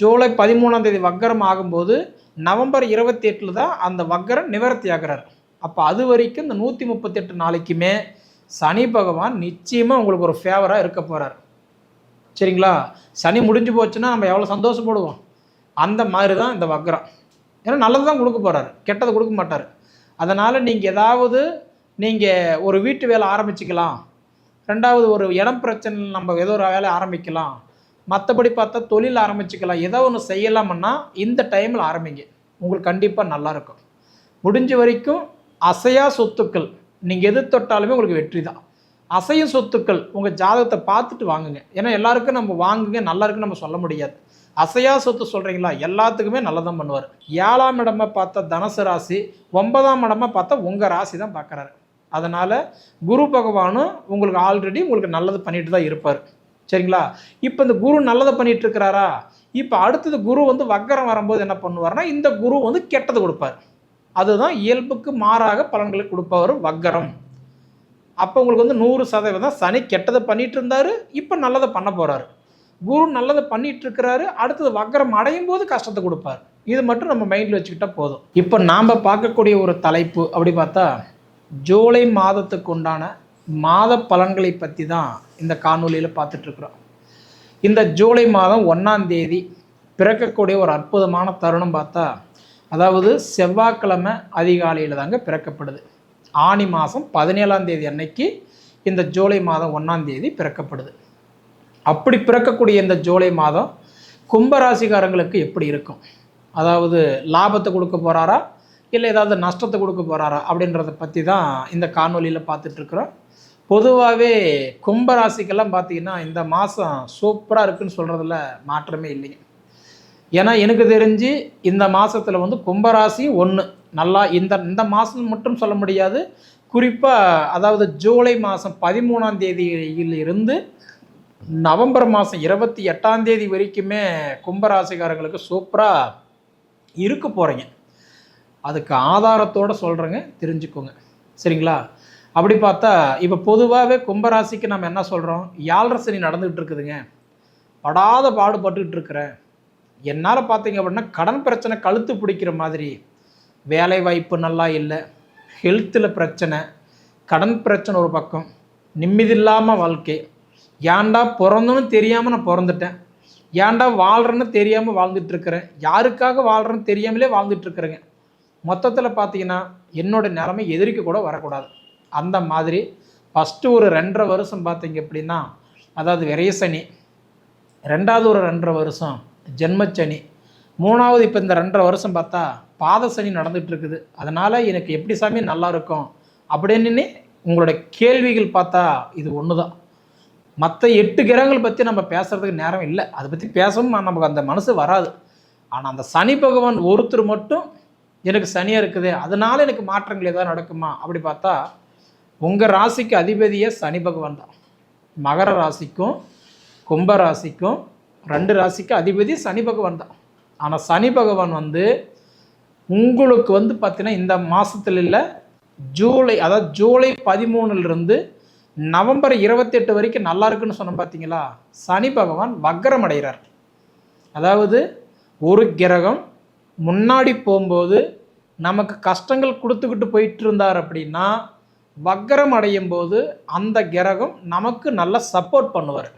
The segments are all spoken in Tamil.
ஜூலை பதிமூணாம் தேதி வக்கரம் ஆகும்போது நவம்பர் இருபத்தி எட்டில் தான் அந்த வக்கரம் நிவர்த்தி ஆகிறார் அப்போ அது வரைக்கும் இந்த நூற்றி முப்பத்தெட்டு நாளைக்குமே சனி பகவான் நிச்சயமாக உங்களுக்கு ஒரு ஃபேவராக இருக்க போகிறார் சரிங்களா? சனி முடிஞ்சு போச்சுன்னா நம்ம எவ்வளோ சந்தோஷப்படுவோம்? அந்த மாதிரி தான் இந்த வக்கரம். ஏன்னா நல்லது தான் கொடுக்க போகிறாரு கெட்டதை கொடுக்க மாட்டார். அதனால் நீங்கள் ஏதாவது நீங்கள் ஒரு வீட்டு வேலை ஆரம்பிச்சுக்கலாம். ரெண்டாவது ஒரு இடம் பிரச்சனை நம்ம ஏதோ ஒரு வேலை ஆரம்பிக்கலாம். மற்றபடி பார்த்தா தொழில் ஆரம்பிச்சுக்கலாம். ஏதோ ஒன்று செய்யலாம்னா இந்த டைமில் ஆரம்பிங்க. உங்களுக்கு கண்டிப்பாக நல்லாயிருக்கும் முடிஞ்ச வரைக்கும் அசையா சொத்துக்கள் நீங்கள் எது தொட்டாலுமே உங்களுக்கு வெற்றி தான். அசைய சொத்துக்கள் உங்கள் ஜாதகத்தை பார்த்துட்டு வாங்குங்க. ஏன்னா எல்லாருக்கும் நம்ம வாங்குங்க நல்லா இருக்குன்னு நம்ம சொல்ல முடியாது. அசையா சொத்து சொல்கிறீங்களா எல்லாத்துக்குமே நல்லதான் பண்ணுவார். ஏழாம் இடமா பார்த்தா தனுசு ராசி ஒன்பதாம் இடமா பார்த்தா உங்கள் ராசி தான் பார்க்குறாரு. அதனால் குரு பகவானும் உங்களுக்கு ஆல்ரெடி உங்களுக்கு நல்லது பண்ணிட்டு தான் இருப்பார். சரிங்களா? இப்போ இந்த குரு நல்லதை பண்ணிட்டு இருக்கிறாரா இப்போ அடுத்தது குரு வந்து வக்கரம் வரும்போது என்ன பண்ணுவார்னா இந்த குரு வந்து கெட்டது கொடுப்பார். அதுதான் இயல்புக்கு மாறாக பலன்களை கொடுப்பவர் வக்கரம். அப்போ உங்களுக்கு வந்து நூறு சதவீதம் சனி கெட்டதை பண்ணிட்டு இருந்தார் இப்போ நல்லதை பண்ண போகிறாரு குரு நல்லதை பண்ணிட்டு இருக்கிறாரு அடுத்தது வக்கரம் அடையும் போது கஷ்டத்தை கொடுப்பார். இது மட்டும் நம்ம மைண்டில் வச்சுக்கிட்டா போதும். இப்போ நாம் பார்க்கக்கூடிய ஒரு தலைப்பு அப்படி பார்த்தா ஜூலை மாதத்துக்கு உண்டான மாத பலன்களை பற்றி தான் இந்த காணொலியில் பார்த்துட்ருக்குறோம். இந்த ஜூலை மாதம் ஒன்றாம் தேதி பிறக்கக்கூடிய ஒரு அற்புதமான தருணம் பார்த்தா அதாவது செவ்வாய்க்கிழமை அதிகாலையில் தாங்க பிறக்கப்படுது. ஆனி மாதம் பதினேழாம் தேதி அன்னைக்கு இந்த ஜூலை மாதம் ஒன்றாம் தேதி பிறக்கப்படுது. அப்படி பிறக்கக்கூடிய இந்த ஜூலை மாதம் கும்பராசிக்காரங்களுக்கு எப்படி இருக்கும்? அதாவது லாபத்தை கொடுக்க போகிறாரா இல்லை ஏதாவது நஷ்டத்தை கொடுக்க போகிறாரா அப்படின்றத பற்றி தான் இந்த காணொலியில் பார்த்துட்ருக்குறோம். பொதுவாகவே கும்பராசிக்கெல்லாம் பார்த்தீங்கன்னா இந்த மாதம் சூப்பராக இருக்குன்னு சொல்கிறதுல மாற்றமே இல்லைங்க. ஏன்னா எனக்கு தெரிஞ்சு இந்த மாதத்தில் வந்து கும்பராசி ஒன்று நல்லா இந்த இந்த மாதம் மட்டும் சொல்ல முடியாது. குறிப்பாக அதாவது ஜூலை மாதம் பதிமூணாம் தேதியில் இருந்து நவம்பர் மாதம் இருபத்தி எட்டாம் தேதி வரைக்குமே கும்பராசிக்காரங்களுக்கு சூப்பராக இருக்க போகிறீங்க அதுக்கு ஆதாரத்தோடு சொல்கிறேங்க தெரிஞ்சுக்கோங்க. சரிங்களா? அப்படி பார்த்தா இப்போ பொதுவாகவே கும்பராசிக்கு நம்ம என்ன சொல்கிறோம் யாழ்ரை சனி நடந்துகிட்டு இருக்குதுங்க. படாத பாடுபட்டுக்கிட்டு இருக்கிறேன் என்னால் பார்த்தீங்க அப்படின்னா கடன் பிரச்சனை கழுத்து பிடிக்கிற மாதிரி. வேலை வாய்ப்பு நல்லா இல்லை. ஹெல்த்தில் பிரச்சனை. கடன் பிரச்சனை ஒரு பக்கம். நிம்மதியில்லாமல் வாழ்க்கை. ஏன்டா பிறந்தோன்னு தெரியாமல் நான் பிறந்துட்டேன். ஏன்டா வாழ்கிறேன்னு தெரியாமல் வாழ்ந்துட்டுருக்கிறேன் யாருக்காக வாழ்கிறேன்னு தெரியாமலே வாழ்ந்துட்டுருக்குறேங்க மொத்தத்தில் பார்த்தீங்கன்னா என்னோட நிலைமை எதிரிக்க கூட வரக்கூடாது. அந்த மாதிரி ஃபஸ்ட்டு ஒரு ரெண்டரை வருஷம் பார்த்தீங்க அப்படின்னா அதாவது விரையசனி ரெண்டாவது ஒரு ரெண்டரை வருஷம் ஜென்மச்சனி மூணாவது இப்போ இந்த ரெண்டரை வருஷம் பார்த்தா பாத சனி இருக்குது. அதனால் எனக்கு எப்படி சாமி நல்லா இருக்கும் அப்படின்னு உங்களோட கேள்விகள் பார்த்தா இது ஒன்று தான் மற்ற எட்டு கிரகங்கள் பற்றி நம்ம பேசுகிறதுக்கு நேரம் இல்லை. அதை பற்றி பேசவும் நமக்கு அந்த மனசு வராது. ஆனால் அந்த சனி பகவான் ஒருத்தர் மட்டும் எனக்கு சனியாக இருக்குது. அதனால் எனக்கு மாற்றங்கள் ஏதாவது நடக்குமா? அப்படி பார்த்தா உங்கள் ராசிக்கு அதிபதியே சனி பகவான் தான். மகர ராசிக்கும் கும்ப ராசிக்கும் ரெண்டு ராசிக்கு அதிபதி சனி பகவான் தான். ஆனால் சனி பகவான் வந்து உங்களுக்கு வந்து பார்த்தீங்கன்னா இந்த மாதத்துல இல்லை ஜூலை அதாவது ஜூலை பதிமூணுலேருந்து நவம்பர் இருபத்தெட்டு வரைக்கும் நல்லா இருக்குன்னு சொன்ன பார்த்தீங்களா சனி பகவான் வக்கரம் அடைகிறார். அதாவது ஒரு கிரகம் முன்னாடி போகும்போது நமக்கு கஷ்டங்கள் கொடுத்துக்கிட்டு போயிட்டு இருந்தார் அப்படின்னா வக்கரம் அடையும் போது அந்த கிரகம் நமக்கு நல்ல சப்போர்ட் பண்ணுவார்.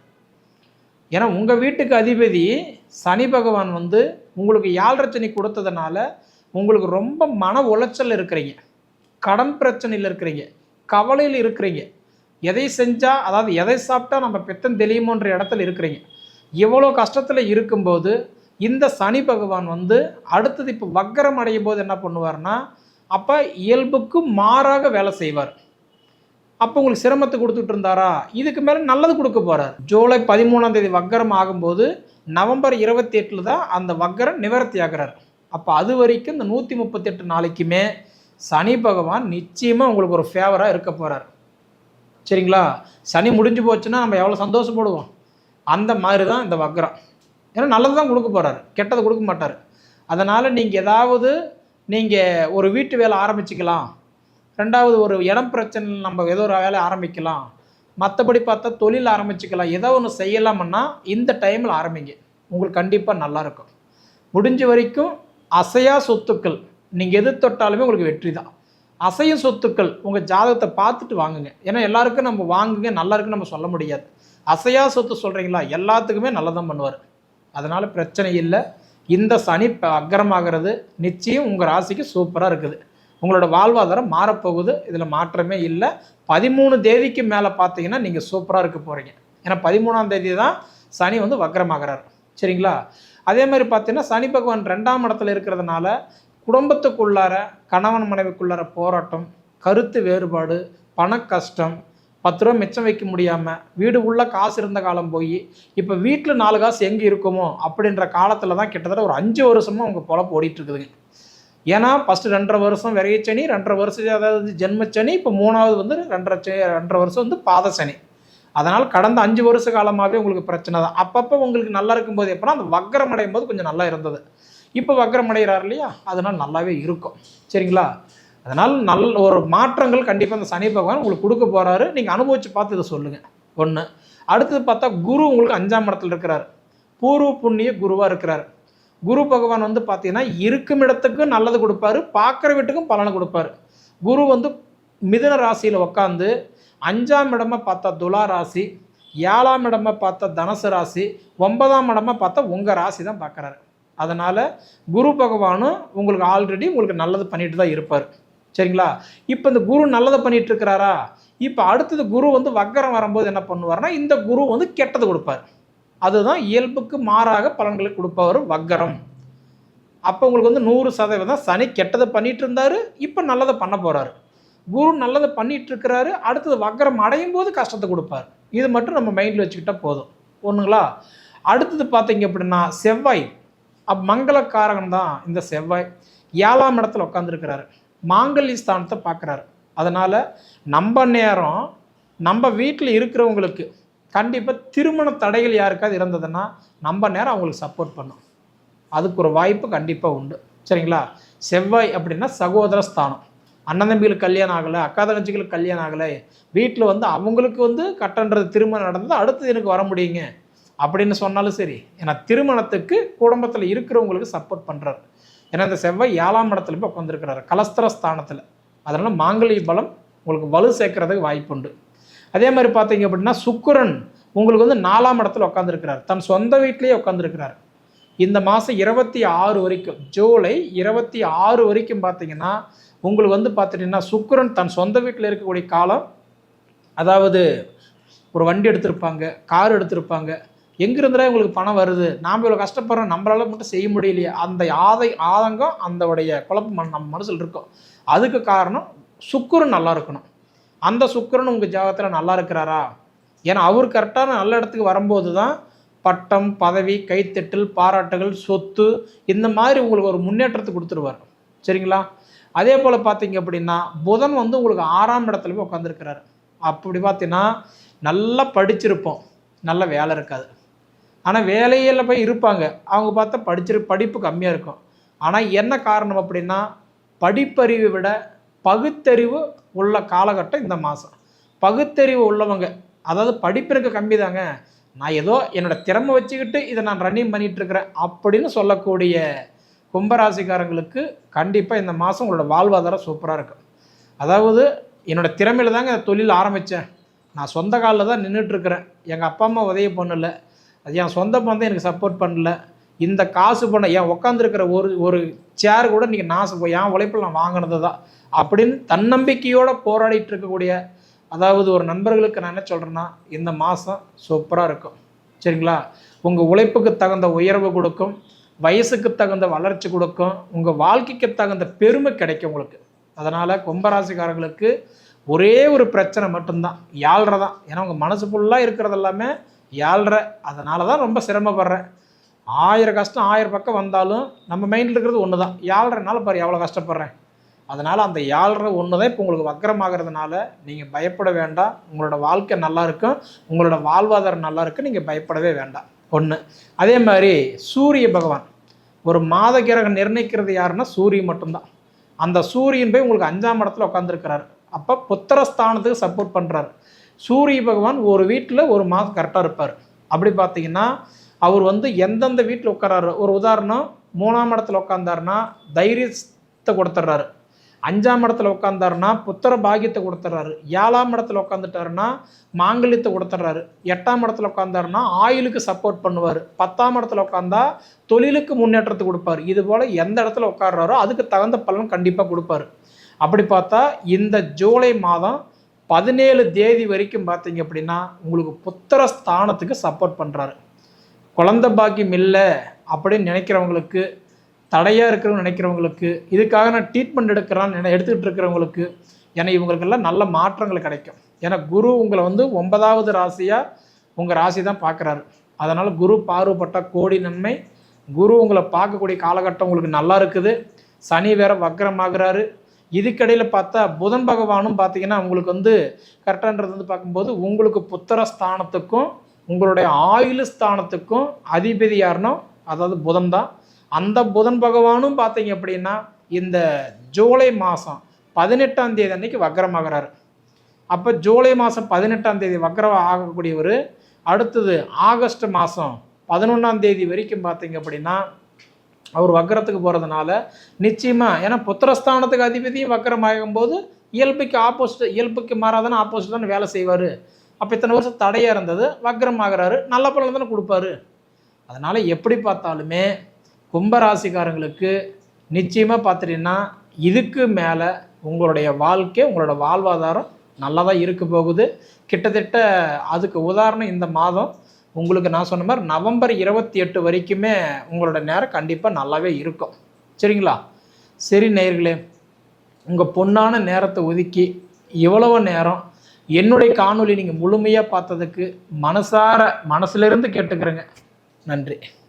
ஏன்னா உங்கள் வீட்டுக்கு அதிபதி சனி பகவான் வந்து உங்களுக்கு யாழ்ரச்சனை கொடுத்ததுனால உங்களுக்கு ரொம்ப மன உளைச்சல் இருக்கிறீங்க. கடன் பிரச்சனையில் இருக்கிறீங்க. கவலையில் இருக்கிறீங்க. எதை செஞ்சால் அதாவது எதை சாப்பிட்டா நம்ம பெத்தம் தெளியுமோன்ற இடத்துல இருக்கிறீங்க. இவ்வளோ கஷ்டத்தில் இருக்கும்போது இந்த சனி பகவான் வந்து அடுத்தது இப்போ வக்கரம் அடையும் போது என்ன பண்ணுவார்னா அப்போ இயல்புக்கு மாறாக வேலை செய்வார். அப்போ உங்களுக்கு சிரமத்தை கொடுத்துட்டு இருந்தாரா? இதுக்கு மேலே நல்லது கொடுக்க போகிறார் ஜூலை பதிமூணாம் தேதி வக்கரம் ஆகும்போது நவம்பர் இருபத்தி எட்டில் தான் அந்த வக்கரம் நிவர்த்தி ஆகிறார். அப்போ அது வரைக்கும் இந்த நூற்றி முப்பத்தெட்டு நாளைக்குமே சனி பகவான் நிச்சயமாக உங்களுக்கு ஒரு ஃபேவராக இருக்க போகிறார் சரிங்களா? சனி முடிஞ்சு போச்சுன்னா நம்ம எவ்வளோ சந்தோஷப்படுவோம்? அந்த மாதிரி தான் இந்த வக்கரம். ஏன்னா நல்லது தான் கொடுக்க போகிறாரு கெட்டதை கொடுக்க மாட்டார். அதனால் நீங்கள் ஏதாவது நீங்கள் ஒரு வீட்டு வேலை ஆரம்பிச்சுக்கலாம். ரெண்டாவது ஒரு இடம் பிரச்சனை நம்ம ஏதோ ஒரு வேலை ஆரம்பிக்கலாம். மற்றபடி பார்த்தா தொழில் ஆரம்பிச்சுக்கலாம். ஏதோ ஒன்று செய்யலாம்னா இந்த டைமில் ஆரம்பிங்க. உங்களுக்கு கண்டிப்பாக நல்லாயிருக்கும் முடிஞ்ச வரைக்கும் அசையா சொத்துக்கள் நீங்கள் எது தொட்டாலுமே உங்களுக்கு வெற்றி தான். அசையும் சொத்துக்கள் உங்கள் ஜாதகத்தை பார்த்துட்டு வாங்குங்க. ஏன்னா எல்லாருக்கும் நம்ம வாங்குங்க நல்லா இருக்குன்னு நம்ம சொல்ல முடியாது. அசையா சொத்து சொல்கிறீங்களா எல்லாத்துக்குமே நல்லதான் பண்ணுவார். அதனால் பிரச்சனை இல்லை. இந்த சனி ப- அக்கரமாகிறது நிச்சயம் உங்கள் ராசிக்கு சூப்பராக இருக்குது. உங்களோட வாழ்வாதாரம் மாறப்போகுது. இதில் மாற்றமே இல்லை. பதிமூணு தேதிக்கு மேலே பார்த்தீங்கன்னா நீங்கள் சூப்பராக இருக்க போகிறீங்க ஏன்னா பதிமூணாம் தேதி தான் சனி வந்து வக்கரமாகிறார் சரிங்களா? அதே மாதிரி பார்த்தீங்கன்னா சனி பகவான் ரெண்டாம் இடத்துல இருக்கிறதுனால குடும்பத்துக்குள்ளார கணவன் மனைவிக்குள்ளார போராட்டம் கருத்து வேறுபாடு பண கஷ்டம் பத்து ரூபா மிச்சம் வைக்க முடியாமல் வீடு உள்ள காசு இருந்த காலம் போய் இப்போ வீட்டில் நாலு காசு எங்கே இருக்குமோ அப்படின்ற காலத்தில் தான் கிட்டத்தட்ட ஒரு அஞ்சு வருஷமாக உங்கள் பொழப்பு ஓடிட்டுருக்குதுங்க ஏன்னா ஃபஸ்ட்டு ரெண்டரை வருஷம் விரையச்சனி ரெண்டரை வருஷம் அதாவது ஜென்மச்சனி இப்போ மூணாவது வந்து ரெண்டரை ரெண்டரை வருஷம் வந்து பாத சனி. அதனால் கடந்த அஞ்சு வருஷ காலமாகவே உங்களுக்கு பிரச்சனை தான். அப்பப்போ உங்களுக்கு நல்லா இருக்கும்போது எப்போனா அந்த வக்கரம் அடையும் போது கொஞ்சம் நல்லா இருந்தது. இப்போ வக்கரம் அடைகிறார் இல்லையா? அதனால் நல்லாவே இருக்கும். சரிங்களா? அதனால் நல்ல ஒரு மாற்றங்கள் கண்டிப்பாக அந்த சனி பகவான் உங்களுக்கு கொடுக்க போகிறாரு நீங்கள் அனுபவித்து பார்த்து இதை சொல்லுங்கள் ஒன்று அடுத்தது பார்த்தா குரு உங்களுக்கு அஞ்சாம் இடத்துல இருக்கிறார். பூர்வ புண்ணிய குருவாக இருக்கிறார். குரு பகவான் வந்து பார்த்தீங்கன்னா இருக்கும் இடத்துக்கும் நல்லது கொடுப்பாரு பார்க்குற வீட்டுக்கும் பலனை கொடுப்பாரு. குரு வந்து மிதுன ராசியில் உட்காந்து அஞ்சாம் இடமா பார்த்தா துலா ராசி ஏழாம் இடமா பார்த்தா தனுசு ராசி ஒன்பதாம் இடமா பார்த்தா உங்கள் ராசி தான் பார்க்குறாரு அதனால் குரு பகவானும் உங்களுக்கு ஆல்ரெடி உங்களுக்கு நல்லது பண்ணிட்டு தான் இருப்பார். சரிங்களா? இப்போ இந்த குரு நல்லதை பண்ணிட்டு இருக்கிறாரா? இப்போ அடுத்தது குரு வந்து வக்கரம் வரும்போது என்ன பண்ணுவார்னா இந்த குரு வந்து கெட்டது கொடுப்பார். அதுதான் இயல்புக்கு மாறாக பலன்களை கொடுப்பவர் வக்கரம். அப்போ உங்களுக்கு வந்து நூறு சதவீதம் சனி கெட்டதை பண்ணிட்டு இருந்தாரு இப்போ நல்லதை பண்ண போறாரு. குரு நல்லதை பண்ணிட்டு இருக்கிறாரு அடுத்தது வக்கரம் அடையும் போது கஷ்டத்தை கொடுப்பார். இது மட்டும் நம்ம மைண்டில் வச்சுக்கிட்டா போதும். ஒன்றுங்களா அடுத்தது பார்த்தீங்க அப்படின்னா செவ்வாய். அப் மங்களக்காரகன் தான் இந்த செவ்வாய். ஏழாம் இடத்துல உட்காந்துருக்கிறாரு மாங்கல்ய ஸ்தானத்தை பார்க்குறாரு. அதனால் நம்ம நேரம் நம்ம வீட்டில் இருக்கிறவங்களுக்கு கண்டிப்பாக திருமண தடைகள் யாருக்காவது இருந்ததுன்னா நம்ம நேரம் அவங்களுக்கு சப்போர்ட் பண்ணும். அதுக்கு ஒரு வாய்ப்பு கண்டிப்பாக உண்டு. சரிங்களா? செவ்வாய் அப்படின்னா சகோதர ஸ்தானம். அண்ணன் தம்பிகளுக்கு கல்யாணம் ஆகலை அக்கா தங்கச்சிகளுக்கு கல்யாணம் ஆகலை வீட்டில் வந்து அவங்களுக்கு வந்து கட்டன்றது திருமணம் நடந்தது அடுத்தது எனக்கு வர முடியுங்க. அப்படின்னு சொன்னாலும் சரி ஏன்னா திருமணத்துக்கு குடும்பத்தில் இருக்கிறவங்களுக்கு சப்போர்ட் பண்ணுறாரு ஏன்னா இந்த செவ்வாய் ஏழாம் இடத்துல போய் உட்காந்துருக்கிறாரு கலஸ்தர ஸ்தானத்தில். அதனால் மாங்கலிய பலம் உங்களுக்கு வலு சேர்க்கறதுக்கு வாய்ப்புண்டு. அதே மாதிரி பார்த்தீங்க அப்படின்னா சுக்கரன் உங்களுக்கு வந்து நாலாம் இடத்துல உட்காந்துருக்கிறார் தன் சொந்த வீட்டிலேயே உட்காந்துருக்கிறார் இந்த மாதம் இருபத்தி ஆறு வரைக்கும் ஜூலை இருபத்தி ஆறு வரைக்கும் பார்த்தீங்கன்னா உங்களுக்கு வந்து பார்த்துட்டிங்கன்னா சுக்கரன் தன் சொந்த வீட்டில் இருக்கக்கூடிய காலம் அதாவது ஒரு வண்டி எடுத்திருப்பாங்க கார் எடுத்திருப்பாங்க. எங்கிருந்துடா உங்களுக்கு பணம் வருது? நாம் இவ்வளோ கஷ்டப்படுறோம் நம்மளால மட்டும் செய்ய முடியலையே. அந்த ஆதை ஆதங்கம் அந்த உடைய குழப்பம் நம்ம மனசில் இருக்கும். அதுக்கு காரணம் சுக்குரு நல்லா இருக்கணும். அந்த சுக்கரன் உங்கள் ஜாதகத்தில் நல்லா இருக்கிறாரா? ஏன்னா அவர் கரெக்டான நல்ல இடத்துக்கு வரும்போது தான் பட்டம் பதவி கைத்தட்டல் பாராட்டுகள் சொத்து இந்த மாதிரி உங்களுக்கு ஒரு முன்னேற்றத்தை கொடுத்துருவார். சரிங்களா? அதே போல் பார்த்தீங்க அப்படின்னா புதன் வந்து உங்களுக்கு ஆறாம் இடத்துல போய் உட்காந்துருக்கிறாரு அப்படி பார்த்தீங்கன்னா நல்லா படிச்சிருப்போம். நல்ல வேலை இருக்காது. ஆனால் வேலையில் போய் இருப்பாங்க. அவங்க பார்த்தா படிச்சிரு படிப்பு கம்மியாக இருக்கும். ஆனால் என்ன காரணம் அப்படின்னா படிப்பறிவை விட பகுத்தறிவு உள்ள காலகட்டம் இந்த மாதம் பகுத்தறிவு உள்ளவங்க அதாவது படிப்பிற்கு கம்மி தாங்க நான் ஏதோ என்னோட திறமை வச்சுக்கிட்டு இதை நான் ரன்னிங் பண்ணிகிட்ருக்கிறேன் அப்படின்னு சொல்லக்கூடிய கும்பராசிக்காரங்களுக்கு கண்டிப்பாக இந்த மாதம் உங்களோட வாழ்வாதாரம் சூப்பராக இருக்கும். அதாவது என்னோடய திறமையில் தாங்க இந்த தொழில் ஆரம்பித்தேன் நான் சொந்த காலில் தான் நின்றுட்டுருக்கிறேன் எங்கள் அப்பா அம்மா உதவி பண்ணலை. அது என் சொந்த பந்தம் எனக்கு சப்போர்ட் பண்ணல. இந்த காசு பண்ண ஏன் உட்காந்துருக்கிற ஒரு ஒரு சேர் கூட நீங்கள் நான் என் உழைப்பில் நான் வாங்கினது தான் அப்படின்னு தன்னம்பிக்கையோடு போராடிட்டு இருக்கக்கூடிய அதாவது ஒரு நண்பர்களுக்கு நான் என்ன சொல்கிறேன்னா இந்த மாதம் சூப்பராக இருக்கும். சரிங்களா? உங்கள் உழைப்புக்கு தகுந்த உயர்வு கொடுக்கும் வயசுக்கு தகுந்த வளர்ச்சி கொடுக்கும் உங்கள் வாழ்க்கைக்கு தகுந்த பெருமை கிடைக்கும் உங்களுக்கு. அதனால் கும்பராசிக்காரங்களுக்கு ஒரே ஒரு பிரச்சனை மட்டும்தான் யாழ்ரை தான் ஏன்னா உங்கள் மனசு ஃபுல்லாக இருக்கிறது எல்லாமே யாழ்ரை அதனால தான் ரொம்ப சிரமப்படுறேன். ஆயிரம் கஷ்டம் ஆயிரம் பக்கம் வந்தாலும் நம்ம மைண்டில் இருக்கிறது ஒன்று தான் யாழ்றனால பாரு எவ்வளோ கஷ்டப்படுறேன். அதனால் அந்த ஏழ்ரை ஒன்று தான் இப்போ உங்களுக்கு வக்கரமாகிறதுனால நீங்கள் பயப்பட வேண்டாம். உங்களோட வாழ்க்கை நல்லா இருக்கும். உங்களோட வாழ்வாதாரம் நல்லா இருக்கும் நீங்கள் பயப்படவே வேண்டாம். ஒன்று அதே மாதிரி சூரிய பகவான். ஒரு மாத கிரகம் நிர்ணயிக்கிறது யாருன்னா சூரியன் மட்டும்தான். அந்த சூரியன் போய் உங்களுக்கு அஞ்சாம் இடத்துல உட்காந்துருக்கிறாரு அப்போ புத்திரஸ்தானத்துக்கு சப்போர்ட் பண்ணுறாரு சூரிய பகவான் ஒரு வீட்டில் ஒரு மாதம் கரெக்டாக இருப்பார். அப்படி பார்த்தீங்கன்னா அவர் வந்து எந்தெந்த வீட்டில் உட்காராரு ஒரு உதாரணம் மூணாம் இடத்துல உட்காந்தாருன்னா தைரியத்தை கொடுத்துட்றாரு அஞ்சாம் இடத்துல உட்காந்தாருன்னா புத்திர பாகியத்தை கொடுத்துட்றாரு ஏழாம் இடத்துல உட்காந்துட்டாருன்னா மாங்கல்யத்தை கொடுத்துட்றாரு எட்டாம் இடத்துல உட்காந்தாருன்னா ஆயிலுக்கு சப்போர்ட் பண்ணுவார். பத்தாம் இடத்துல உட்காந்தா தொழிலுக்கு முன்னேற்றத்தை கொடுப்பாரு. இது போல் எந்த இடத்துல உட்காடுறாரோ அதுக்கு தகுந்த பலன் கண்டிப்பாக கொடுப்பாரு. அப்படி பார்த்தா இந்த ஜூலை மாதம் பதினேழு தேதி வரைக்கும் பார்த்தீங்க அப்படின்னா உங்களுக்கு புத்திர ஸ்தானத்துக்கு சப்போர்ட் பண்ணுறாரு குழந்த பாக்கியம் இல்லை அப்படின்னு நினைக்கிறவங்களுக்கு தடையாக இருக்கிறவங்க நினைக்கிறவங்களுக்கு இதுக்காக நான் ட்ரீட்மெண்ட் எடுக்கிறான்னு நினை எடுத்துக்கிட்டு இருக்கிறவங்களுக்கு ஏன்னா இவங்களுக்கெல்லாம் நல்ல மாற்றங்கள் கிடைக்கும். ஏன்னா குரு உங்களை வந்து ஒன்பதாவது ராசியாக உங்கள் ராசி தான் பார்க்குறாரு. அதனால் குரு பார்வப்பட்ட கோடி நன்மை. குரு உங்களை பார்க்கக்கூடிய காலகட்டம் உங்களுக்கு நல்லா இருக்குது. சனி வேற வக்கரமாகிறாரு இதுக்கடையில் பார்த்தா புதன் பகவானும் பார்த்தீங்கன்னா உங்களுக்கு வந்து கரெக்டான்றது வந்து பார்க்கும்போது உங்களுக்கு புத்திர ஸ்தானத்துக்கும் உங்களுடைய ஆயுள் ஸ்தானத்துக்கும் அதிபதி யாருன்னா அதாவது புதன் தான். அந்த புதன் பகவானும் பார்த்தீங்க அப்படின்னா இந்த ஜூலை மாதம் பதினெட்டாம் தேதி அன்னைக்கு வக்ரமாகிறார். அப்போ ஜூலை மாதம் பதினெட்டாம் தேதி வக்கரம் ஆகக்கூடியவர் அடுத்தது ஆகஸ்ட் மாதம் பதினொன்றாம் தேதி வரைக்கும் பார்த்தீங்க அப்படின்னா அவர் வக்கரத்துக்கு போகிறதுனால நிச்சயமாக ஏன்னா புத்திரஸ்தானத்துக்கு அதிபதியும் வக்கரமாகும் ஆகும்போது இயல்புக்கு ஆப்போசிட் இயல்புக்கு மாறாதானே ஆப்போசிட் தானே வேலை செய்வார். அப்போ இத்தனை வருஷம் தடையாக இருந்தது. வக்கரம் ஆகிறாரு நல்ல பலன் தானே கொடுப்பாரு. அதனால் எப்படி பார்த்தாலுமே கும்பராசிக்காரங்களுக்கு நிச்சயமாக பார்த்துட்டீங்கன்னா இதுக்கு மேலே உங்களுடைய வாழ்க்கை உங்களோட வாழ்வாதாரம் நல்லா தான் இருக்க போகுது. கிட்டத்தட்ட அதுக்கு உதாரணம் இந்த மாதம் உங்களுக்கு நான் சொன்ன மாதிரி நவம்பர் இருபத்தி எட்டு வரைக்குமே உங்களோட நேரம் கண்டிப்பாக நல்லாவே இருக்கும். சரிங்களா? சரி நேயர்களே உங்கள் பொண்ணான நேரத்தை ஒதுக்கி இவ்வளவு நேரம் என்னுடைய காணொளி நீங்கள் முழுமையாக பார்த்ததுக்கு மனசார மனசுலேருந்து கேட்டுக்கிறேங்க. நன்றி.